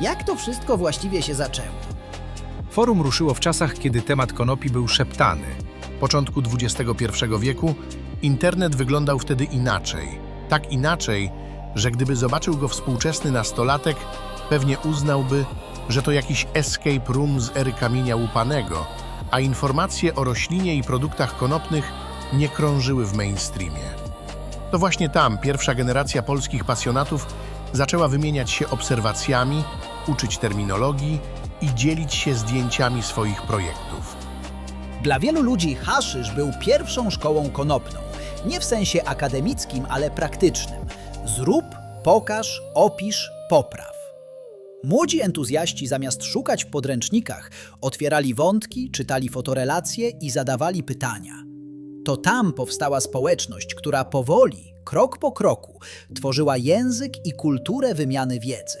Jak to wszystko właściwie się zaczęło? Forum ruszyło w czasach, kiedy temat konopi był szeptany. Początku XXI wieku internet wyglądał wtedy inaczej. Tak inaczej, że gdyby zobaczył go współczesny nastolatek, pewnie uznałby, że to jakiś escape room z ery kamienia łupanego, a informacje o roślinie i produktach konopnych nie krążyły w mainstreamie. To właśnie tam pierwsza generacja polskich pasjonatów zaczęła wymieniać się obserwacjami, uczyć terminologii i dzielić się zdjęciami swoich projektów. Dla wielu ludzi haszysz był pierwszą szkołą konopną. Nie w sensie akademickim, ale praktycznym. Zrób, pokaż, opisz, popraw. Młodzi entuzjaści zamiast szukać w podręcznikach, otwierali wątki, czytali fotorelacje i zadawali pytania. To tam powstała społeczność, która powoli, krok po kroku, tworzyła język i kulturę wymiany wiedzy.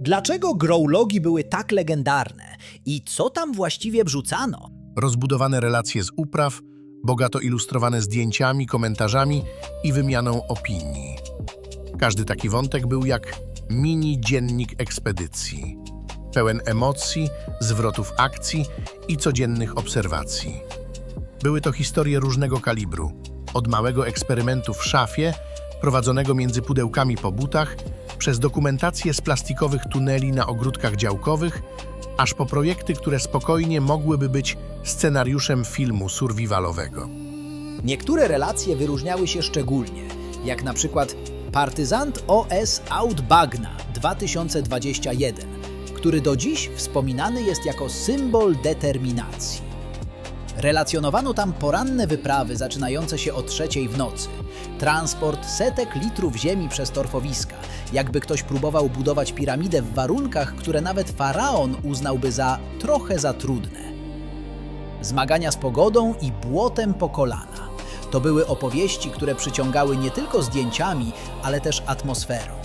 Dlaczego growlogi były tak legendarne i co tam właściwie wrzucano? Rozbudowane relacje z upraw, bogato ilustrowane zdjęciami, komentarzami i wymianą opinii. Każdy taki wątek był jak mini dziennik ekspedycji, pełen emocji, zwrotów akcji i codziennych obserwacji. Były to historie różnego kalibru, od małego eksperymentu w szafie, prowadzonego między pudełkami po butach, przez dokumentację z plastikowych tuneli na ogródkach działkowych, aż po projekty, które spokojnie mogłyby być scenariuszem filmu survivalowego. Niektóre relacje wyróżniały się szczególnie, jak na przykład Partyzant OS Outbagna 2021, który do dziś wspominany jest jako symbol determinacji. Relacjonowano tam poranne wyprawy zaczynające się o trzeciej w nocy, transport setek litrów ziemi przez torfowiska, jakby ktoś próbował budować piramidę w warunkach, które nawet faraon uznałby za trochę za trudne. Zmagania z pogodą i błotem po kolana. To były opowieści, które przyciągały nie tylko zdjęciami, ale też atmosferą.